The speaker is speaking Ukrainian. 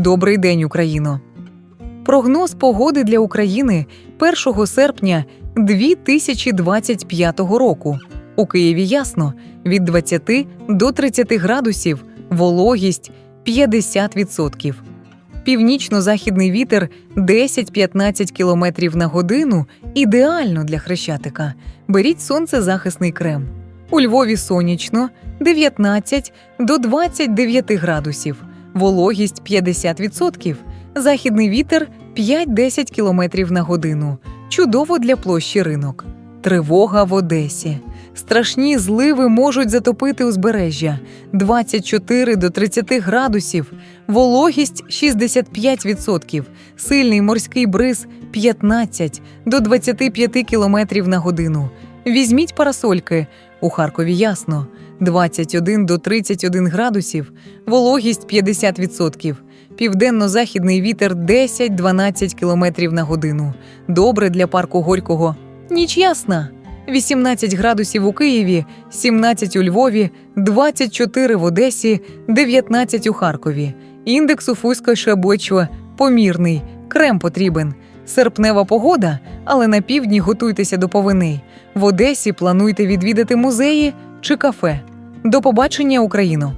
Добрий день, Україно! Прогноз погоди для України 1 серпня 2025 року. У Києві ясно від 20 до 30 градусів, вологість 50%. Північно-західний вітер 10-15 км на годину ідеально для хрещатика. Беріть сонцезахисний крем. У Львові сонячно 19 до 29 градусів, вологість 50%, західний вітер 5-10 км на годину. Чудово для площі ринок. Тривога в Одесі. Страшні зливи можуть затопити узбережжя 24 до 30 градусів, вологість 65%, сильний морський бриз 15 до 25 км на годину. Візьміть парасольки. У Харкові ясно 21 до 31 градусів, вологість 50%, південно-західний вітер 10-12 км на годину. Добре для парку Горького. Ніч ясна. 18 градусів у Києві, 17 у Львові, 24 в Одесі, 19 у Харкові. Індекс у Фусько Шебочва помірний, крем потрібен. Серпнева погода, але на півдні готуйтеся до повини. В Одесі плануйте відвідати музеї чи кафе. До побачення, Україно!